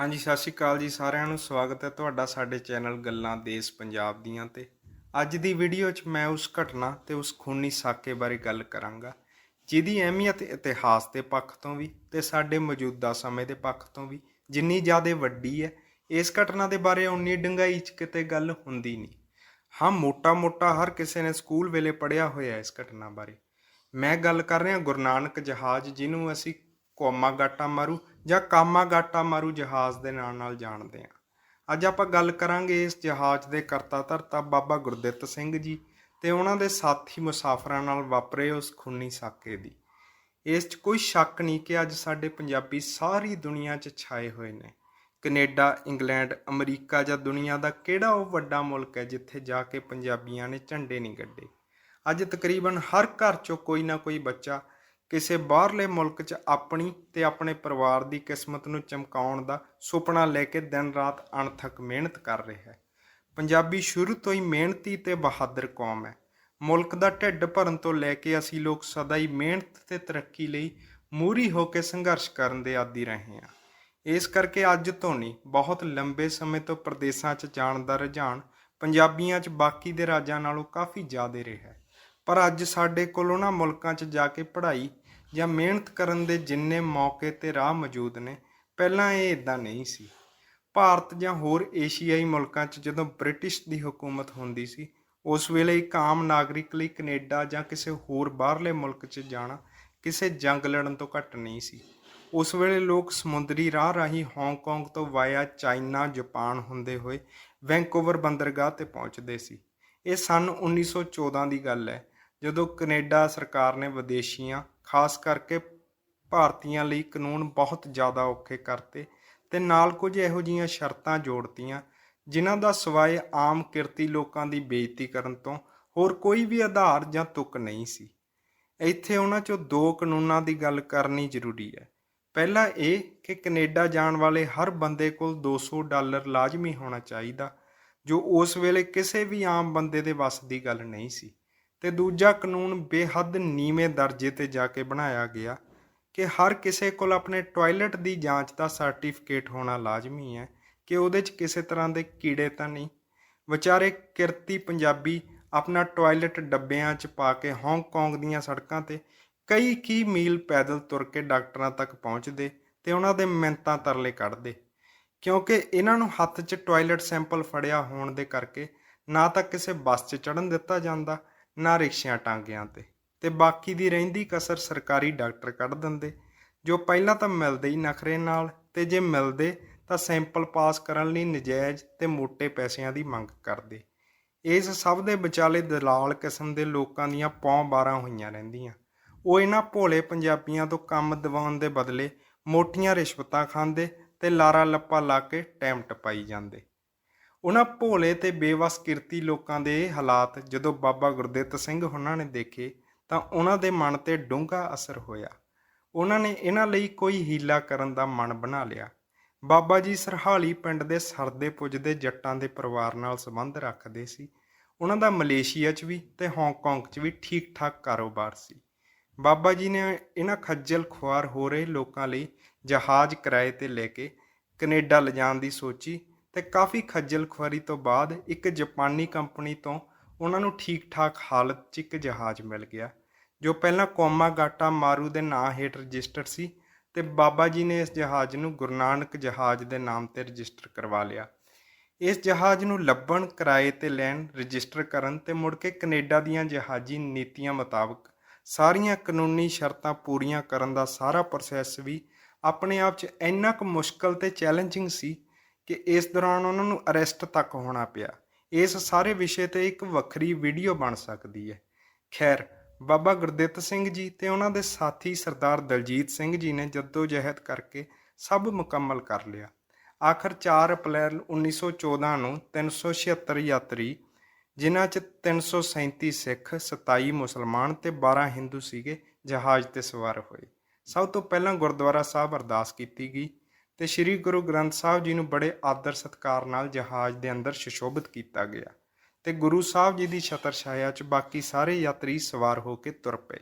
ਹਾਂਜੀ, ਸਤਿ ਸ਼੍ਰੀ ਅਕਾਲ ਜੀ ਸਾਰਿਆਂ ਨੂੰ। ਸਵਾਗਤ ਹੈ ਤੁਹਾਡਾ ਸਾਡੇ ਚੈਨਲ ਗੱਲਾਂ ਦੇਸ਼ ਪੰਜਾਬ ਦੀਆਂ ਤੇ ਅੱਜ ਦੀ ਵੀਡੀਓ 'ਚ ਮੈਂ ਉਸ ਘਟਨਾ ਤੇ ਉਸ ਖੂਨੀ ਸਾਕੇ ਬਾਰੇ ਗੱਲ ਕਰਾਂਗਾ, ਜਿਹਦੀ ਅਹਿਮੀਅਤ ਇਤਿਹਾਸ ਦੇ ਪੱਖ ਤੋਂ ਵੀ ਤੇ ਸਾਡੇ ਮੌਜੂਦਾ ਸਮੇਂ ਦੇ ਪੱਖ ਤੋਂ ਵੀ ਜਿੰਨੀ ਜ਼ਿਆਦਾ ਵੱਡੀ ਹੈ, ਇਸ ਘਟਨਾ ਦੇ ਬਾਰੇ ਉਨੀ ਡੰਗਾਈ 'ਚ ਕਿਤੇ ਗੱਲ ਹੁੰਦੀ ਨਹੀਂ। ਹਾਂ, ਮੋਟਾ-ਮੋਟਾ ਹਰ ਕਿਸੇ ਨੇ ਸਕੂਲ ਵੇਲੇ ਪੜ੍ਹਿਆ ਹੋਇਆ ਇਸ ਘਟਨਾ ਬਾਰੇ। ਮੈਂ ਗੱਲ ਕਰ ਰਿਹਾ ਗੁਰੂ ਨਾਨਕ ਜਹਾਜ਼, ਜਿਹਨੂੰ ਅਸੀਂ ਕੋਮਾ ਗਾਟਾ ਮਾਰੂ ਜਾਂ ਕਾਮਾ ਗਾਟਾ ਮਾਰੂ ਜਹਾਜ਼ ਦੇ ਨਾਂ ਨਾਲ ਜਾਣਦੇ ਹਾਂ। ਅੱਜ ਆਪਾਂ ਗੱਲ ਕਰਾਂਗੇ ਇਸ ਜਹਾਜ਼ ਦੇ ਕਰਤਾ ਧਰਤਾ ਬਾਬਾ ਗੁਰਦਿੱਤ ਸਿੰਘ ਜੀ ਤੇ ਉਹਨਾਂ ਦੇ ਸਾਥੀ ਮੁਸਾਫਰਾਂ ਨਾਲ ਵਾਪਰੇ ਉਸ ਖੂਨੀ ਸਾਕੇ ਦੀ। ਇਸ 'ਚ ਕੋਈ ਸ਼ੱਕ ਨਹੀਂ ਕਿ ਅੱਜ ਸਾਡੇ ਪੰਜਾਬੀ ਸਾਰੀ ਦੁਨੀਆ 'ਚ ਛਾਏ ਹੋਏ ਨੇ। ਕੈਨੇਡਾ, ਇੰਗਲੈਂਡ, ਅਮਰੀਕਾ ਜਾਂ ਦੁਨੀਆ ਦਾ ਕਿਹੜਾ ਉਹ ਵੱਡਾ ਮੁਲਕ ਹੈ ਜਿੱਥੇ ਜਾ ਕੇ ਪੰਜਾਬੀਆਂ ਨੇ ਝੰਡੇ ਨਹੀਂ ਗੱਡੇ। ਅੱਜ ਤਕਰੀਬਨ ਹਰ ਘਰ 'ਚੋਂ ਕੋਈ ਨਾ ਕੋਈ ਬੱਚਾ ਕਿਸੇ ਬਾਹਰਲੇ ਮੁਲਕ 'ਚ ਆਪਣੀ ਤੇ ਆਪਣੇ ਪਰਿਵਾਰ ਦੀ ਕਿਸਮਤ ਨੂੰ ਚਮਕਾਉਣ ਦਾ ਸੁਪਨਾ ਲੈ ਕੇ ਦਿਨ ਰਾਤ ਅਣਥੱਕ ਮਿਹਨਤ ਕਰ ਰਿਹਾ ਹੈ। ਪੰਜਾਬੀ ਸ਼ੁਰੂ ਤੋਂ ਹੀ ਮਿਹਨਤੀ ਤੇ ਬਹਾਦਰ ਕੌਮ ਹੈ। ਮੁਲਕ ਦਾ ਢਿੱਡ ਭਰਨ ਤੋਂ ਲੈ ਕੇ ਅਸੀਂ ਲੋਕ ਸਦਾ ਹੀ ਮਿਹਨਤ ਤੇ ਤਰੱਕੀ ਲਈ ਮੂਰੀ ਹੋ ਕੇ ਸੰਘਰਸ਼ ਕਰਨ ਦੇ ਆਦੀ ਰਹੇ ਹਾਂ। ਇਸ ਕਰਕੇ ਅੱਜ ਤੋਂ ਨਹੀਂ, ਬਹੁਤ ਲੰਬੇ ਸਮੇਂ ਤੋਂ ਪ੍ਰਦੇਸ਼ਾਂ 'ਚ ਜਾਣ ਦਾ ਰੁਝਾਨ ਪੰਜਾਬੀਆਂ 'ਚ ਬਾਕੀ ਦੇ ਰਾਜਾਂ ਨਾਲੋਂ ਕਾਫੀ ਜ਼ਿਆਦਾ ਰਿਹਾ ਪਰ ਅੱਜ ਸਾਡੇ ਕੋਲ ਉਹਨਾਂ ਮੁਲਕਾਂ 'ਚ ਜਾ ਕੇ ਪੜ੍ਹਾਈ ਜਾਂ ਮਿਹਨਤ ਕਰਨ ਦੇ ਜਿੰਨੇ ਮੌਕੇ ਤੇ ਰਾਹ ਮੌਜੂਦ ਨੇ, ਪਹਿਲਾਂ ਇਹ ਇਦਾਂ ਨਹੀਂ ਸੀ। ਭਾਰਤ ਜਾਂ ਹੋਰ ਏਸ਼ੀਆਈ ਮੁਲਕਾਂ 'ਚ ਜਦੋਂ ਬ੍ਰਿਟਿਸ਼ ਦੀ ਹਕੂਮਤ ਹੁੰਦੀ ਸੀ, ਉਸ ਵੇਲੇ ਇੱਕ ਆਮ ਨਾਗਰਿਕ ਲਈ ਕੈਨੇਡਾ ਜਾਂ ਕਿਸੇ ਹੋਰ ਬਾਹਰਲੇ ਮੁਲਕ 'ਚ ਜਾਣਾ ਕਿਸੇ ਜੰਗ ਲੜਨ ਤੋਂ ਘੱਟ ਨਹੀਂ ਸੀ। ਉਸ ਵੇਲੇ ਲੋਕ ਸਮੁੰਦਰੀ ਰਾਹ ਰਾਹੀਂ ਹਾਂਗਕਾਂਗ ਤੋਂ ਵਾਇਆ ਚਾਈਨਾ, ਜਾਪਾਨ ਹੁੰਦੇ ਹੋਏ ਵੈਂਕੂਵਰ ਬੰਦਰਗਾਹ ਤੇ ਪਹੁੰਚਦੇ ਸੀ। ਇਹ ਸਨ 1914 ਦੀ ਗੱਲ ਹੈ, ਜਦੋਂ ਕੈਨੇਡਾ ਸਰਕਾਰ ਨੇ ਵਿਦੇਸ਼ੀਆਂ ਖਾਸ ਕਰਕੇ ਭਾਰਤੀਆਂ ਲਈ ਕਾਨੂੰਨ ਬਹੁਤ ਜ਼ਿਆਦਾ ਔਖੇ ਕਰਤੇ ਤੇ ਨਾਲ ਕੁਝ ਇਹੋ ਜੀਆਂ ਸ਼ਰਤਾਂ ਜੋੜਤੀਆਂ, ਜਿਨ੍ਹਾਂ ਦਾ ਸਵਾਏ ਆਮ ਕਿਰਤੀ ਲੋਕਾਂ ਦੀ ਬੇਇੱਜ਼ਤੀ ਕਰਨ ਤੋਂ ਹੋਰ ਕੋਈ ਵੀ ਆਧਾਰ ਜਾਂ ਤੁਕ ਨਹੀਂ ਸੀ। ਇੱਥੇ ਉਹਨਾਂ ਚੋਂ ਦੋ ਕਾਨੂੰਨਾਂ ਦੀ ਗੱਲ ਕਰਨੀ ਜ਼ਰੂਰੀ ਹੈ। ਪਹਿਲਾ ਇਹ ਕਿ ਕੈਨੇਡਾ ਜਾਣ ਵਾਲੇ ਹਰ ਬੰਦੇ ਕੋਲ 200 ਡਾਲਰ ਲਾਜ਼ਮੀ ਹੋਣਾ ਚਾਹੀਦਾ, ਜੋ ਉਸ ਵੇਲੇ ਕਿਸੇ ਵੀ ਆਮ ਬੰਦੇ ਦੇ ਵੱਸ ਦੀ ਗੱਲ ਨਹੀਂ ਸੀ। ਤੇ ਦੂਜਾ ਕਾਨੂੰਨ ਬੇਹੱਦ ਨੀਵੇਂ ਦਰਜੇ ਤੇ ਜਾ ਕੇ ਬਣਾਇਆ ਗਿਆ ਕਿ ਹਰ ਕਿਸੇ ਕੋਲ ਆਪਣੇ ਟਾਇਲਟ ਦੀ ਜਾਂਚ ਦਾ ਸਰਟੀਫਿਕੇਟ ਹੋਣਾ ਲਾਜ਼ਮੀ ਹੈ ਕਿ ਉਹਦੇ 'ਚ ਕਿਸੇ ਤਰ੍ਹਾਂ ਦੇ ਕੀੜੇ ਤਾਂ ਨਹੀਂ। ਵਿਚਾਰੇ ਕਿਰਤੀ ਪੰਜਾਬੀ ਆਪਣਾ ਟਾਇਲਟ ਡੱਬਿਆਂ 'ਚ ਪਾ ਕੇ ਹਾਂਗਕਾਂਗ ਦੀਆਂ ਸੜਕਾਂ ਤੇ ਕਈ ਕੀ ਮੀਲ ਪੈਦਲ ਤੁਰ ਕੇ ਡਾਕਟਰਾਂ ਤੱਕ ਪਹੁੰਚਦੇ ਤੇ ਉਹਨਾਂ ਦੇ ਮਿੰਤਾਂ ਤਰਲੇ ਕੱਢਦੇ। ਕਿਉਂਕਿ ਇਹਨਾਂ ਨੂੰ ਹੱਥ 'ਚ ਟਾਇਲਟ ਸੈਂਪਲ ਫੜਿਆ ਹੋਣ ਦੇ ਕਰਕੇ ਨਾ ਤਾਂ ਕਿਸੇ ਬੱਸ 'ਚ ਚੜਨ ਦਿੱਤਾ ਜਾਂਦਾ ਨਾ ਰਿਕਸ਼ਿਆਂ ਟਾਂਗਿਆਂ ਤੇ ਤੇ ਬਾਕੀ ਦੀ ਰਹਿੰਦੀ ਕਸਰ ਸਰਕਾਰੀ ਡਾਕਟਰ ਕੱਢ ਦਿੰਦੇ, ਜੋ ਪਹਿਲਾਂ ਤਾਂ ਮਿਲਦੇ ਹੀ ਨਖਰੇ ਨਾਲ, ਤੇ ਜੇ ਮਿਲਦੇ ਤਾਂ ਸੈਂਪਲ ਪਾਸ ਕਰਨ ਲਈ ਨਜਾਇਜ਼ ਤੇ ਮੋٹے ਪੈਸਿਆਂ ਦੀ ਮੰਗ ਕਰਦੇ। ਇਸ ਸਭ ਦੇ ਵਿਚਾਲੇ ਦਲਾਲ ਕਿਸਮ ਦੇ ਲੋਕਾਂ ਦੀਆਂ ਪੌਂ ਬਾਰਾਂ ਹੋਈਆਂ ਰਹਿੰਦੀਆਂ। ਉਹ ਇਹਨਾਂ ਭੋਲੇ ਪੰਜਾਬੀਆਂ ਤੋਂ ਕੰਮ ਦਿਵਾਉਣ ਦੇ ਬਦਲੇ ਮੋਟੀਆਂ ਰਿਸ਼ਵਤਾਂ ਖਾਂਦੇ ਤੇ ਲਾਰਾ ਲੱਪਾ ਲਾ ਕੇ ਟਾਈਮ ਟਪਾਈ ਜਾਂਦੇ। ਉਹਨਾਂ ਭੋਲੇ ਤੇ ਬੇਵਸ ਕਿਰਤੀ ਲੋਕਾਂ ਦੇ ਹਾਲਾਤ ਜਦੋਂ ਬਾਬਾ ਗੁਰਦਿੱਤ ਸਿੰਘ ਉਹਨਾਂ ਨੇ ਦੇਖੇ ਤਾਂ ਉਹਨਾਂ ਦੇ ਮਨ ਤੇ ਡੂੰਘਾ ਅਸਰ ਹੋਇਆ। ਉਹਨਾਂ ਨੇ ਇਹਨਾਂ ਲਈ ਕੋਈ ਹੀਲਾ ਕਰਨ ਦਾ ਮਨ ਬਣਾ ਲਿਆ। ਬਾਬਾ ਜੀ ਸਰਹਾਲੀ ਪਿੰਡ ਦੇ ਸਰਦੇ ਪੁੱਜਦੇ ਜੱਟਾਂ ਦੇ ਪਰਿਵਾਰ ਨਾਲ ਸੰਬੰਧ ਰੱਖਦੇ ਸੀ। ਉਹਨਾਂ ਦਾ ਮਲੇਸ਼ੀਆ 'ਚ ਵੀ ਤੇ ਹਾਂਗਕਾਂਗ 'ਚ ਵੀ ਠੀਕ-ਠਾਕ ਕਾਰੋਬਾਰ ਸੀ। ਬਾਬਾ ਜੀ ਨੇ ਇਹਨਾਂ ਖੱਜਲ ਖੁਆਰ ਹੋ ਰਹੇ ਲੋਕਾਂ ਲਈ ਜਹਾਜ਼ ਕਿਰਾਏ ਤੇ ਲੈ ਕੇ ਕੈਨੇਡਾ ਲਿਜਾਣ ਦੀ ਸੋਚੀ ਤੇ ਕਾਫੀ ਖੱਜਲ ਖੁਆਰੀ ਤੋਂ ਬਾਅਦ ਇੱਕ ਜਾਪਾਨੀ ਕੰਪਨੀ ਤੋਂ ਉਹਨਾਂ ਨੂੰ ਠੀਕ-ਠਾਕ ਹਾਲਤ 'ਚ ਇੱਕ ਜਹਾਜ਼ ਮਿਲ ਗਿਆ, ਜੋ ਪਹਿਲਾਂ ਕੋਮਾ ਗਾਟਾ ਮਾਰੂ ਦੇ ਨਾਂ ਹੇਠ ਰਜਿਸਟਰਡ ਸੀ ਤੇ ਬਾਬਾ ਜੀ ਨੇ ਇਸ ਜਹਾਜ਼ ਨੂੰ ਗੁਰੂ ਨਾਨਕ ਜਹਾਜ਼ ਦੇ ਨਾਮ ਤੇ ਰਜਿਸਟਰ ਕਰਵਾ ਲਿਆ। ਇਸ ਜਹਾਜ਼ ਨੂੰ ਲੱਭਣ, ਕਿਰਾਏ ਤੇ ਲੈਣ, ਰਜਿਸਟਰ ਕਰਨ ਤੇ ਮੁੜ ਕੇ ਕੈਨੇਡਾ ਦੀਆਂ ਜਹਾਜ਼ੀ ਨੀਤੀਆਂ ਮੁਤਾਬਕ ਸਾਰੀਆਂ ਕਾਨੂੰਨੀ ਸ਼ਰਤਾਂ ਪੂਰੀਆਂ ਕਰਨ ਦਾ ਸਾਰਾ ਪ੍ਰੋਸੈਸ ਵੀ ਆਪਣੇ ਆਪ 'ਚ ਇੰਨਾ ਕੁ ਮੁਸ਼ਕਲ ਤੇ ਚੈਲੰਜਿੰਗ ਸੀ ਕਿ ਇਸ ਦੌਰਾਨ ਉਹਨਾਂ ਨੂੰ ਅਰੈਸਟ ਤੱਕ ਹੋਣਾ ਪਿਆ। ਇਸ ਸਾਰੇ ਵਿਸ਼ੇ ਤੇ ਇੱਕ ਵੱਖਰੀ ਵੀਡੀਓ ਬਣ ਸਕਦੀ ਹੈ। ਖੈਰ, ਬਾਬਾ ਗੁਰਦਿੱਤ ਸਿੰਘ ਜੀ ਤੇ ਉਹਨਾਂ ਦੇ ਸਾਥੀ ਸਰਦਾਰ ਦਲਜੀਤ ਸਿੰਘ ਜੀ ਨੇ ਜਹਿਦ ਕਰਕੇ ਸਭ ਮੁਕੰਮਲ ਕਰ ਲਿਆ। ਆਖਰ 4 ਅਪ੍ਰੈਲ 1914 ਨੂੰ 376 ਯਾਤਰੀ, ਜਿਨ੍ਹਾਂ 'ਚ 337 ਸਿੱਖ 27 ਮੁਸਲਮਾਨ ਤੇ 12 ਹਿੰਦੂ ਸੀਗੇ, ਜਹਾਜ਼ ਤੇ ਸਵਾਰ ਹੋਏ। ਸਭ ਤੋਂ ਪਹਿਲਾਂ ਗੁਰਦੁਆਰਾ ਸਾਹਿਬ ਅਰਦਾਸ ਕੀਤੀ ਗਈ। ਤੇ ਸ੍ਰੀ ਗੁਰੂ ਗ੍ਰੰਥ ਸਾਹਿਬ ਜੀ ਨੂੰ ਬੜੇ ਆਦਰ ਸਤਕਾਰ ਨਾਲ ਜਹਾਜ਼ ਦੇ ਅੰਦਰ ਸ਼ਸ਼ੋਭਿਤ ਕੀਤਾ ਗਿਆ ਤੇ ਗੁਰੂ ਸਾਹਿਬ ਜੀ ਦੀ ਛਤਰ ਛਾਇਆ 'ਚ ਬਾਕੀ ਸਾਰੇ ਯਾਤਰੀ ਸਵਾਰ ਹੋ ਕੇ ਤੁਰ ਪਏ।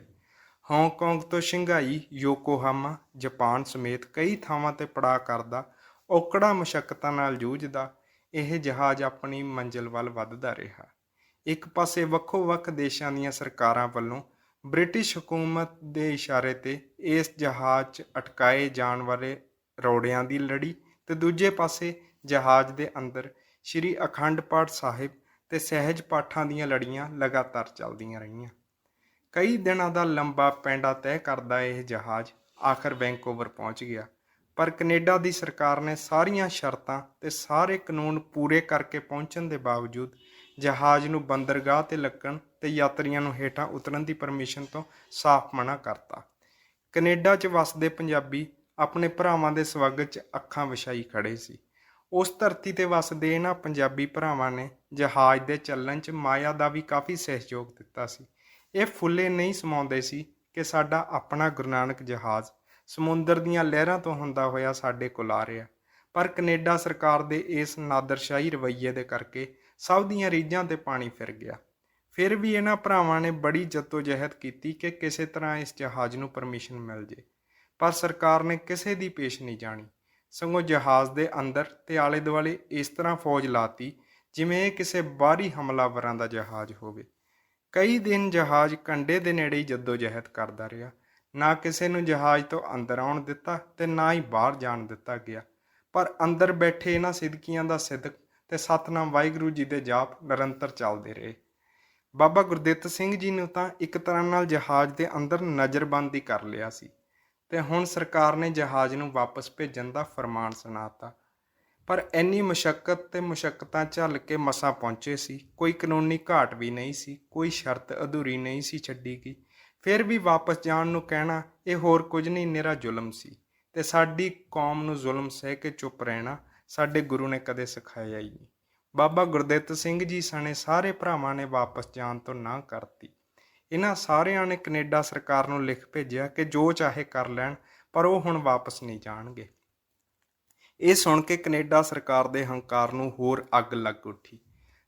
ਹਾਂਗਕਾਂਗ ਤੋਂ ਸ਼ੰਘਾਈ, ਯੋਕੋਹਾਮਾ, ਜਾਪਾਨ ਸਮੇਤ ਕਈ ਥਾਵਾਂ ਤੇ ਪੜਾਅ ਕਰਦਾ, ਔਕੜਾਂ ਮੁਸ਼ਕਲਾਂ ਨਾਲ ਜੂਝਦਾ, ਇਹ ਜਹਾਜ਼ ਆਪਣੀ ਮੰਜ਼ਿਲ ਵੱਲ ਵੱਧਦਾ ਰਿਹਾ। ਇੱਕ ਪਾਸੇ ਵੱਖੋ-ਵੱਖ ਦੇਸ਼ਾਂ ਦੀਆਂ ਸਰਕਾਰਾਂ ਵੱਲੋਂ ਬ੍ਰਿਟਿਸ਼ ਹਕੂਮਤ ਦੇ ਇਸ਼ਾਰੇ ਤੇ ਇਸ ਜਹਾਜ਼ 'ਚ ਅਟਕਾਏ ਜਾਣ ਵਾਲੇ ਰੋੜਿਆਂ ਦੀ ਲੜੀ ਤੇ ਦੂਜੇ ਪਾਸੇ ਜਹਾਜ਼ ਦੇ ਅੰਦਰ ਸ੍ਰੀ ਅਖੰਡ ਪਾਠ ਸਾਹਿਬ ਤੇ ਸਹਿਜ ਪਾਠਾਂ ਦੀਆਂ ਲੜੀਆਂ ਲਗਾਤਾਰ ਚੱਲਦੀਆਂ ਰਹੀਆਂ। ਕਈ ਦਿਨਾਂ ਦਾ ਲੰਬਾ ਪੈਂਡਾ ਤੈਅ ਕਰਦਾ ਇਹ ਜਹਾਜ਼ ਆਖਰ ਵੈਂਕੂਵਰ ਪਹੁੰਚ ਗਿਆ। ਪਰ ਕੈਨੇਡਾ ਦੀ ਸਰਕਾਰ ਨੇ ਸਾਰੀਆਂ ਸ਼ਰਤਾਂ ਤੇ ਸਾਰੇ ਕਾਨੂੰਨ ਪੂਰੇ ਕਰਕੇ ਪਹੁੰਚਣ ਦੇ ਬਾਵਜੂਦ ਜਹਾਜ਼ ਨੂੰ ਬੰਦਰਗਾਹ ਤੇ ਲੱਗਣ ਤੇ ਯਾਤਰੀਆਂ ਨੂੰ ਹੇਠਾਂ ਉਤਰਨ ਦੀ ਪਰਮਿਸ਼ਨ ਤੋਂ ਸਾਫ਼ ਮਨਾ ਕਰਤਾ। ਕੈਨੇਡਾ 'ਚ ਵਸਦੇ ਪੰਜਾਬੀ ਆਪਣੇ ਭਰਾਵਾਂ ਦੇ ਸਵਾਗਤ 'ਚ ਅੱਖਾਂ ਵਿਛਾਈ ਖੜੇ ਸੀ। ਉਸ ਧਰਤੀ ਤੇ ਵਸਦੇ ਇਹਨਾਂ ਪੰਜਾਬੀ ਭਰਾਵਾਂ ਨੇ ਜਹਾਜ਼ ਦੇ ਚੱਲਣ 'ਚ ਮਾਇਆ ਦਾ ਵੀ ਕਾਫੀ ਸਹਿਯੋਗ ਦਿੱਤਾ ਸੀ। ਇਹ ਫੁੱਲੇ ਨਹੀਂ ਸਮਾਉਂਦੇ ਸੀ ਕਿ ਸਾਡਾ ਆਪਣਾ ਗੁਰੂ ਨਾਨਕ ਜਹਾਜ਼ ਸਮੁੰਦਰ ਦੀਆਂ ਲਹਿਰਾਂ ਤੋਂ ਹੁੰਦਾ ਹੋਇਆ ਸਾਡੇ ਕੋਲ ਆ ਰਿਹਾ। ਪਰ ਕੈਨੇਡਾ ਸਰਕਾਰ ਦੇ ਇਸ ਨਾਦਰਸ਼ਾਹੀ ਰਵੱਈਏ ਦੇ ਕਰਕੇ ਸਭ ਦੀਆਂ ਰੀਝਾਂ ਤੇ ਪਾਣੀ ਫਿਰ ਗਿਆ। ਫਿਰ ਵੀ ਇਹਨਾਂ ਭਰਾਵਾਂ ਨੇ ਬੜੀ ਜਹਿਦ ਕੀਤੀ ਕਿ ਕਿਸੇ ਤਰ੍ਹਾਂ ਇਸ ਜਹਾਜ਼ ਨੂੰ ਪਰਮਿਸ਼ਨ ਮਿਲ ਜੇ। ਪਰ ਸਰਕਾਰ ਨੇ ਕਿਸੇ ਦੀ ਪੇਸ਼ ਨਹੀਂ ਜਾਣੀ। ਸਗੋਂ ਜਹਾਜ਼ ਦੇ ਅੰਦਰ ਤੇ ਆਲੇ ਦੁਆਲੇ ਇਸ ਤਰ੍ਹਾਂ ਫੌਜ ਲਾਤੀ, ਜਿਵੇਂ ਇਹ ਕਿਸੇ ਬਾਹਰੀ ਹਮਲਾਵਰਾਂ ਦਾ ਜਹਾਜ਼ ਹੋਵੇ। ਕਈ ਦਿਨ ਜਹਾਜ਼ ਕੰਡੇ ਦੇ ਨੇੜੇ ਹੀ ਜਹਿਦ ਕਰਦਾ ਰਿਹਾ। ਨਾ ਕਿਸੇ ਨੂੰ ਜਹਾਜ਼ ਤੋਂ ਅੰਦਰ ਆਉਣ ਦਿੱਤਾ ਤੇ ਨਾ ਹੀ ਬਾਹਰ ਜਾਣ ਦਿੱਤਾ ਗਿਆ। ਪਰ ਅੰਦਰ ਬੈਠੇ ਇਹਨਾਂ ਸਿੱਧਕੀਆਂ ਦਾ ਸਿੱਧਕ ਤੇ ਸਤਨਾਮ ਵਾਹਿਗੁਰੂ ਜੀ ਦੇ ਜਾਪ ਨਿਰੰਤਰ ਚੱਲਦੇ ਰਹੇ। ਬਾਬਾ ਗੁਰਦਿੱਤ ਸਿੰਘ ਜੀ ਨੂੰ ਤਾਂ ਇੱਕ ਤਰ੍ਹਾਂ ਨਾਲ ਜਹਾਜ਼ ਦੇ ਅੰਦਰ ਨਜ਼ਰਬੰਦੀ ਕਰ ਲਿਆ ਸੀ। ਤੇ ਹੁਣ ਸਰਕਾਰ ਨੇ ਜਹਾਜ਼ ਨੂੰ ਵਾਪਸ ਭੇਜਣ ਦਾ ਫਰਮਾਨ ਸੁਣਾਤਾ। ਪਰ ਇੰਨੀ ਮੁਸ਼ਕਲ ਤੇ ਮੁਸ਼ਕਲਾਂ ਝੱਲ ਕੇ ਮਸਾਂ ਪਹੁੰਚੇ ਸੀ। ਕੋਈ ਕਾਨੂੰਨੀ ਘਾਟ ਵੀ ਨਹੀਂ ਸੀ, ਕੋਈ ਸ਼ਰਤ ਅਧੂਰੀ ਨਹੀਂ ਸੀ ਛੱਡੀ ਗਈ। ਫਿਰ ਵੀ ਵਾਪਸ ਜਾਣ ਨੂੰ ਕਹਿਣਾ, ਇਹ ਹੋਰ ਕੁਝ ਨਹੀਂ ਨਿਹਰਾ ਜ਼ੁਲਮ ਸੀ। ਤੇ ਸਾਡੀ ਕੌਮ ਨੂੰ ਜ਼ੁਲਮ ਸਹਿ ਕੇ ਚੁੱਪ ਰਹਿਣਾ ਸਾਡੇ ਗੁਰੂ ਨੇ ਕਦੇ ਸਿਖਾਇਆ ਹੀ ਨਹੀਂ। ਬਾਬਾ ਗੁਰਦਿੱਤ ਸਿੰਘ ਜੀ ਸਣੇ ਸਾਰੇ ਭਰਾਵਾਂ ਨੇ ਵਾਪਸ ਜਾਣ ਤੋਂ ਨਾ ਕਰਤੀ। ਇਹਨਾਂ ਸਾਰਿਆਂ ਨੇ ਕੈਨੇਡਾ ਸਰਕਾਰ ਨੂੰ ਲਿਖ ਭੇਜਿਆ ਕਿ ਜੋ ਚਾਹੇ ਕਰ ਲੈਣ, ਪਰ ਉਹ ਹੁਣ ਵਾਪਸ ਨਹੀਂ ਜਾਣਗੇ। ਇਹ ਸੁਣ ਕੇ ਕੈਨੇਡਾ ਸਰਕਾਰ ਦੇ ਹੰਕਾਰ ਨੂੰ ਹੋਰ ਅੱਗ ਲੱਗ ਉੱਠੀ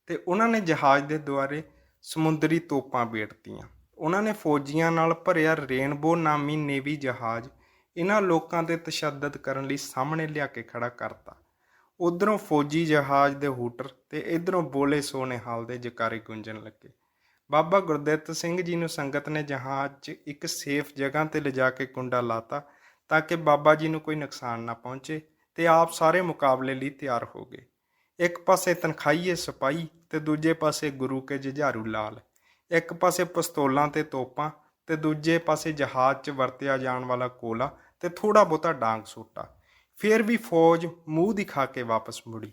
ਤੇ ਉਹਨਾਂ ਨੇ ਜਹਾਜ਼ ਦੇ ਦੁਆਰੇ ਸਮੁੰਦਰੀ ਤੋਪਾਂ ਬੇੜਤੀਆਂ ਉਹਨਾਂ ਨੇ ਫੌਜੀਆਂ ਨਾਲ ਭਰਿਆ ਰੇਨਬੋ ਨਾਮੀ ਨੇਵੀ ਜਹਾਜ਼ ਇਹਨਾਂ ਲੋਕਾਂ ਤੇ ਤਸ਼ੱਦਦ ਕਰਨ ਲਈ ਸਾਹਮਣੇ ਲਿਆ ਕੇ ਖੜਾ ਕਰਤਾ। ਉਧਰੋਂ ਫੌਜੀ ਜਹਾਜ਼ ਦੇ ਹੂਟਰ ਤੇ ਇਧਰੋਂ ਬੋਲੇ ਸੋਨੇ ਹਾਲ ਦੇ ਜਕਾਰੇ ਗੁੰਜਣ ਲੱਗੇ। ਬਾਬਾ ਗੁਰਦਿੱਤ ਸਿੰਘ ਜੀ ਨੂੰ ਸੰਗਤ ਨੇ ਜਹਾਜ਼ 'ਚ ਇੱਕ ਸੇਫ ਜਗ੍ਹਾ ਤੇ ਲਿਜਾ ਕੇ ਕੁੰਡਾ ਲਾਤਾ ਤਾਂ ਕਿ ਬਾਬਾ ਜੀ ਨੂੰ ਕੋਈ ਨੁਕਸਾਨ ਨਾ ਪਹੁੰਚੇ ਤੇ ਆਪ ਸਾਰੇ ਮੁਕਾਬਲੇ ਲਈ ਤਿਆਰ ਹੋ ਗਏ। ਇੱਕ ਪਾਸੇ ਤਨਖਾਈਏ ਸਿਪਾਹੀ ਤੇ ਦੂਜੇ ਪਾਸੇ ਗੁਰੂ ਕੇ ਜਝਾਰੂ ਲਾਲ। ਇੱਕ ਪਾਸੇ ਪਿਸਤੌਲਾਂ ਤੇ ਤੋਪਾਂ ਤੇ ਦੂਜੇ ਪਾਸੇ ਜਹਾਜ਼ 'ਚ ਵਰਤਿਆ ਜਾਣ ਵਾਲਾ ਕੋਲਾ ਤੇ ਥੋੜਾ ਬਹੁਤਾ ਡਾਂਗ ਸੋਟਾ। ਫਿਰ ਵੀ ਫੌਜ ਮੂੰਹ ਦਿਖਾ ਕੇ ਵਾਪਸ ਮੁੜੀ।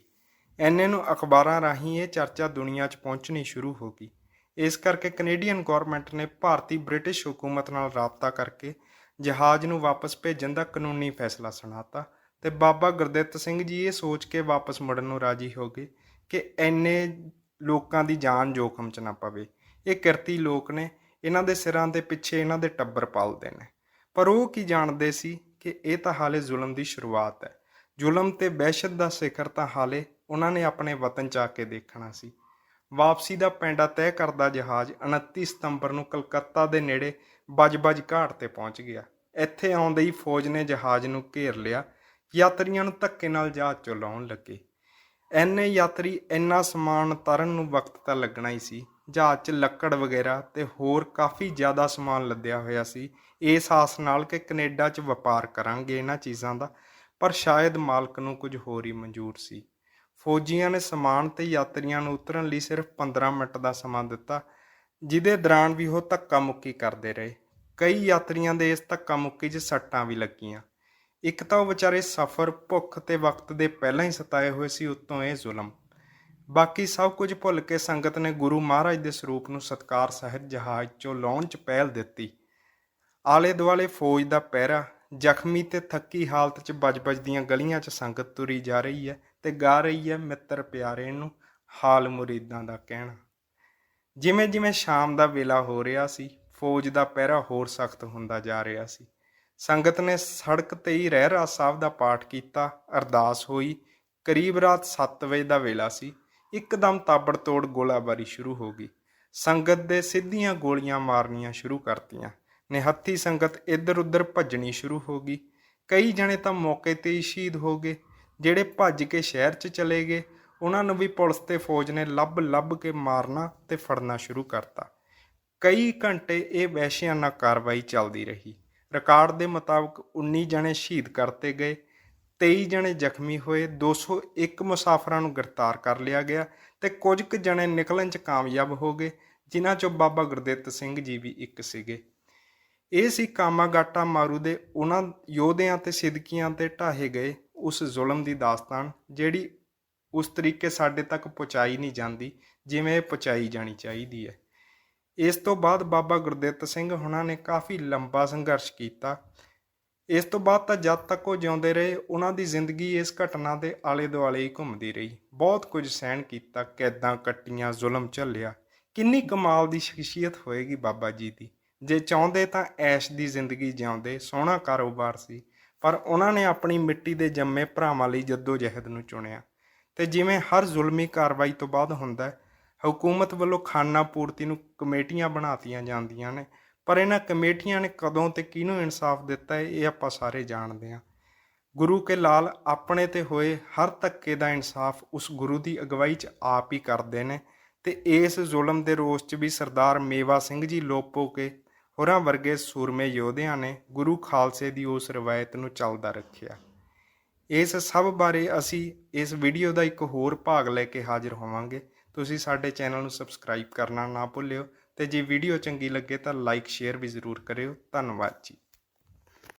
ਐਨੇ ਨੂੰ ਅਖਬਾਰਾਂ ਰਾਹੀਂ ਇਹ ਚਰਚਾ ਦੁਨੀਆ 'ਚ ਪਹੁੰਚਣੀ ਸ਼ੁਰੂ ਹੋ ਗਈ। ਇਸ ਕਰਕੇ ਕੈਨੇਡੀਅਨ ਗਵਰਨਮੈਂਟ ਨੇ ਭਾਰਤੀ ਬ੍ਰਿਟਿਸ਼ ਹਕੂਮਤ ਨਾਲ ਰਾਬਤਾ ਕਰਕੇ ਜਹਾਜ਼ ਨੂੰ ਵਾਪਸ ਭੇਜਣ ਦਾ ਕਾਨੂੰਨੀ ਫੈਸਲਾ ਸੁਣਾਤਾ ਤੇ ਬਾਬਾ ਗੁਰਦਿੱਤ ਸਿੰਘ ਜੀ ਇਹ ਸੋਚ ਕੇ ਵਾਪਸ ਮੁੜਨ ਨੂੰ ਰਾਜੀ ਹੋ ਗਏ ਕਿ ਐਨੇ ਲੋਕਾਂ ਦੀ ਜਾਨ ਜੋਖਮ 'ਚ ਨਾ ਪਵੇ। ਇਹ ਕਿਰਤੀ ਲੋਕ ਨੇ, ਇਹਨਾਂ ਦੇ ਸਿਰਾਂ ਦੇ ਪਿੱਛੇ ਇਹਨਾਂ ਦੇ ਟੱਬਰ ਪਾਲਦੇ ਨੇ। ਪਰ ਉਹ ਕੀ ਜਾਣਦੇ ਸੀ ਕਿ ਇਹ ਤਾਂ ਹਾਲੇ ਜ਼ੁਲਮ ਦੀ ਸ਼ੁਰੂਆਤ ਹੈ। ਜ਼ੁਲਮ ਤੇ ਵਹਿਸ਼ਤ ਦਾ ਸਿਖਰ ਤਾਂ ਹਾਲੇ ਉਹਨਾਂ ਨੇ ਆਪਣੇ ਵਤਨ ਚ ਆ ਕੇ ਦੇਖਣਾ ਸੀ। ਵਾਪਸੀ ਦਾ ਪੈਂਡਾ ਤੈਅ ਕਰਦਾ ਜਹਾਜ਼ 29 ਸਤੰਬਰ ਨੂੰ ਕਲਕੱਤਾ ਦੇ ਨੇੜੇ ਬਜਬਜ ਘਾਟ ਤੇ ਪਹੁੰਚ ਗਿਆ। ਇੱਥੇ ਆਉਂਦੇ ਹੀ ਫੌਜ ਨੇ ਜਹਾਜ਼ ਨੂੰ ਘੇਰ ਲਿਆ। ਯਾਤਰੀਆਂ ਨੂੰ ਧੱਕੇ ਨਾਲ ਜਹਾਜ਼ ਚੋਂ ਲਾਉਣ ਲੱਗੇ। ਐਨੇ ਯਾਤਰੀ ਇੰਨਾ ਸਮਾਨ ਤਰਨ ਨੂੰ ਵਕਤ ਤਾਂ ਲੱਗਣਾ ਹੀ ਸੀ। ਜਹਾਜ਼ 'ਚ ਲੱਕੜ ਵਗੈਰਾ ਤੇ ਹੋਰ ਕਾਫੀ ਜ਼ਿਆਦਾ ਸਮਾਨ ਲੱਦਿਆ ਹੋਇਆ ਸੀ। ਇਸ ਆਸ ਨਾਲ ਕਿ ਕੈਨੇਡਾ 'ਚ ਵਪਾਰ ਕਰਾਂਗੇ ਇਹਨਾਂ ਚੀਜ਼ਾਂ ਦਾ, ਪਰ ਸ਼ਾਇਦ ਮਾਲਕ ਨੂੰ ਕੁਝ ਹੋਰ ਹੀ ਮਨਜ਼ੂਰ ਸੀ। ਫੌਜੀਆਂ ਨੇ ਸਮਾਨ ਤੇ ਯਾਤਰੀਆਂ ਨੂੰ ਉਤਰਨ ਲਈ ਸਿਰਫ 15 ਮਿੰਟ ਦਾ ਸਮਾਂ ਦਿੱਤਾ, ਜਿਹਦੇ ਦੌਰਾਨ ਵੀ ਉਹ ਧੱਕਾ ਮੁੱਕੀ ਕਰਦੇ ਰਹੇ। ਕਈ ਯਾਤਰੀਆਂ ਦੇ ਇਸ ਧੱਕਾ ਮੁੱਕੀ 'ਚ ਸੱਟਾਂ ਵੀ ਲੱਗੀਆਂ। ਇੱਕ ਤਾਂ ਉਹ ਵਿਚਾਰੇ ਸਫ਼ਰ ਭੁੱਖ ਤੇ ਵਕਤ ਦੇ ਪਹਿਲਾਂ ਹੀ ਸਤਾਏ ਹੋਏ ਸੀ, ਉਤੋਂ ਇਹ ਜ਼ੁਲਮ। ਬਾਕੀ ਸਭ ਕੁਝ ਭੁੱਲ ਕੇ ਸੰਗਤ ਨੇ ਗੁਰੂ ਮਹਾਰਾਜ ਦੇ ਸਰੂਪ ਨੂੰ ਸਤਕਾਰ ਸਹਿਤ ਜਹਾਜ਼ 'ਚੋਂ ਲਾਉਣ 'ਚ ਪਹਿਲ ਦਿੱਤੀ। ਆਲੇ ਦੁਆਲੇ ਫੌਜ ਦਾ ਪਹਿਰਾ ਜ਼ਖਮੀ ਤੇ ਥੱਕੀ ਹਾਲਤ 'ਚ ਬਜ-ਬਜ ਦੀਆਂ ਗਲੀਆਂ 'ਚ ਸੰਗਤ ਤੁਰੀ ਜਾ ਰਹੀ ਹੈ ਤੇ ਗਾ ਰਹੀ ਹੈ ਮਿੱਤਰ ਪਿਆਰੇ ਨੂੰ ਹਾਲ ਮੁਰੀਦਾਂ ਦਾ ਕਹਿਣਾ। ਜਿਵੇਂ-ਜਿਵੇਂ ਸ਼ਾਮ ਦਾ ਵੇਲਾ ਹੋ ਰਿਹਾ ਸੀ, ਫੌਜ ਦਾ ਪਹਿਰਾ ਹੋਰ ਸਖਤ ਹੁੰਦਾ ਜਾ ਰਿਹਾ ਸੀ। ਸੰਗਤ ਨੇ ਸੜਕ ਤੇ ਹੀ ਰਹਿਰਾ ਸਾਹਿਬ ਦਾ ਪਾਠ ਕੀਤਾ, ਅਰਦਾਸ ਹੋਈ। ਕਰੀਬ ਰਾਤ 7 ਵਜੇ ਦਾ ਵੇਲਾ ਸੀ, ਇੱਕਦਮ ਤਾਬੜਤੋੜ ਗੋਲਾਬਾਰੀ ਸ਼ੁਰੂ ਹੋ ਗਈ। ਸੰਗਤ ਦੇ ਸਿੱਧੀਆਂ ਗੋਲੀਆਂ ਮਾਰਨੀਆਂ ਸ਼ੁਰੂ ਕਰਤੀਆਂ। ਨਿਹੱਥੀ ਸੰਗਤ ਇੱਧਰ ਉੱਧਰ ਭੱਜਣੀ ਸ਼ੁਰੂ ਹੋ ਗਈ। ਕਈ ਜਣੇ ਤਾਂ ਮੌਕੇ ਤੇ ਹੀ ਸ਼ਹੀਦ ਹੋ ਗਏ, ਜਿਹੜੇ ਭੱਜ ਕੇ ਸ਼ਹਿਰ 'ਚ ਚਲੇ ਗਏ। ਉਹਨਾਂ ਨੂੰ ਵੀ ਪੁਲਿਸ ਤੇ ਫੌਜ ਨੇ ਲੱਭ ਲੱਭ ਕੇ ਮਾਰਨਾ ਤੇ ਫੜਨਾ ਸ਼ੁਰੂ ਕਰਤਾ। ਕਈ ਘੰਟੇ ਇਹ ਵਹਿਸ਼ਿਆਨਾ ਕਾਰਵਾਈ ਚੱਲਦੀ ਰਹੀ। ਰਿਕਾਰਡ ਦੇ ਮੁਤਾਬਕ 19 ਜਣੇ ਸ਼ਹੀਦ ਕਰਤੇ ਗਏ 23 ਜਣੇ ਜ਼ਖਮੀ ਹੋਏ 201 ਮੁਸਾਫਰਾਂ ਨੂੰ ਗ੍ਰਿਫਤਾਰ ਕਰ ਲਿਆ ਗਿਆ ਤੇ ਕੁਝ ਕੁ ਜਣੇ ਨਿਕਲਣ 'ਚ ਕਾਮਯਾਬ ਹੋ ਗਏ, ਜਿਨ੍ਹਾਂ 'ਚੋਂ ਬਾਬਾ ਗੁਰਦਿੱਤ ਸਿੰਘ ਜੀ ਵੀ ਇੱਕ ਸੀਗੇ। ਇਹ ਸੀ ਕਾਮਾਗਾਟਾ ਮਾਰੂ ਦੇ ਉਹਨਾਂ ਯੋਧਿਆਂ ਤੇ ਸਿਦਕੀਆਂ ਤੇ ਢਾਹੇ ਗਏ ਉਸ ਜ਼ੁਲਮ ਦੀ ਦਾਸਤਾਨ, ਜਿਹੜੀ ਉਸ ਤਰੀਕੇ ਸਾਡੇ ਤੱਕ ਪਹੁੰਚਾਈ ਨਹੀਂ ਜਾਂਦੀ ਜਿਵੇਂ ਇਹ ਪਹੁੰਚਾਈ ਜਾਣੀ ਚਾਹੀਦੀ ਹੈ। ਇਸ ਤੋਂ ਬਾਅਦ ਬਾਬਾ ਗੁਰਦਿੱਤ ਸਿੰਘ ਹੁਣਾਂ ਨੇ ਕਾਫੀ ਲੰਬਾ ਸੰਘਰਸ਼ ਕੀਤਾ। ਇਸ ਤੋਂ ਬਾਅਦ ਤਾਂ ਜਦ ਤੱਕ ਉਹ ਜਿਉਂਦੇ ਰਹੇ, ਉਹਨਾਂ ਦੀ ਜ਼ਿੰਦਗੀ ਇਸ ਘਟਨਾ ਦੇ ਆਲੇ ਦੁਆਲੇ ਹੀ ਘੁੰਮਦੀ ਰਹੀ। ਬਹੁਤ ਕੁਝ ਸਹਿਣ ਕੀਤਾ, ਕੈਦਾਂ ਕੱਟੀਆਂ, ਜ਼ੁਲਮ ਝੱਲਿਆ। ਕਿੰਨੀ ਕਮਾਲ ਦੀ ਸ਼ਖਸੀਅਤ ਹੋਏਗੀ ਬਾਬਾ ਜੀ ਦੀ। ਜੇ ਚਾਹੁੰਦੇ ਤਾਂ ਐਸ਼ ਦੀ ਜ਼ਿੰਦਗੀ ਜਿਉਂਦੇ ਸੋਹਣਾ ਕਾਰੋਬਾਰ ਸੀ ਪਰ ਉਹਨਾਂ ਨੇ ਆਪਣੀ ਮਿੱਟੀ ਦੇ ਜੰਮੇ ਭਰਾਵਾਂ ਲਈ ਜਹਿਦ ਨੂੰ ਚੁਣਿਆ। ਤੇ ਜਿਵੇਂ ਹਰ ਜ਼ੁਲਮੀ ਕਾਰਵਾਈ ਤੋਂ ਬਾਅਦ ਹੁੰਦਾ ਹਕੂਮਤ ਵੱਲੋਂ ਖਾਨਾ ਪੂਰਤੀ ਨੂੰ ਕਮੇਟੀਆਂ ਬਣਾਤੀਆਂ ਜਾਂਦੀਆਂ ਨੇ ਪਰ ਇਹਨਾਂ ਕਮੇਟੀਆਂ ਨੇ ਕਦੋਂ ਤੇ ਕਿਹਨੂੰ ਇਨਸਾਫ ਦਿੱਤਾ ਹੈ, ਇਹ ਆਪਾਂ ਸਾਰੇ ਜਾਣਦੇ ਹਾਂ। ਗੁਰੂ ਕੇ ਲਾਲ ਆਪਣੇ ਤੇ ਹੋਏ ਹਰ ਧੱਕੇ ਦਾ ਇਨਸਾਫ ਉਸ ਗੁਰੂ ਦੀ ਅਗਵਾਈ 'ਚ ਆਪ ਹੀ ਕਰਦੇ ਨੇ ਤੇ ਇਸ ਜ਼ੁਲਮ ਦੇ ਰੋਸ 'ਚ ਵੀ ਸਰਦਾਰ ਮੇਵਾ ਸਿੰਘ ਜੀ ਲੋਪੋ ਕੇ ਹੋਰਾਂ ਵਰਗੇ ਸੂਰਮੇ ਯੋਧਿਆਂ ਨੇ ਗੁਰੂ ਖਾਲਸੇ ਦੀ ਉਸ ਰਵਾਇਤ ਨੂੰ ਚੱਲਦਾ ਰੱਖਿਆ। ਇਸ ਸਭ ਬਾਰੇ ਅਸੀਂ ਇਸ ਵੀਡੀਓ ਦਾ ਇੱਕ ਹੋਰ ਭਾਗ ਲੈ ਕੇ ਹਾਜ਼ਰ ਹੋਵਾਂਗੇ। ਤੁਸੀਂ ਸਾਡੇ ਚੈਨਲ ਨੂੰ ਸਬਸਕ੍ਰਾਈਬ ਕਰਨਾ ਨਾ ਭੁੱਲਿਓ ਤੇ ਜੇ ਵੀਡੀਓ ਚੰਗੀ ਲੱਗੇ ਤਾਂ ਲਾਈਕ, ਸ਼ੇਅਰ ਵੀ ਜ਼ਰੂਰ ਕਰਿਓ। ਧੰਨਵਾਦ ਜੀ।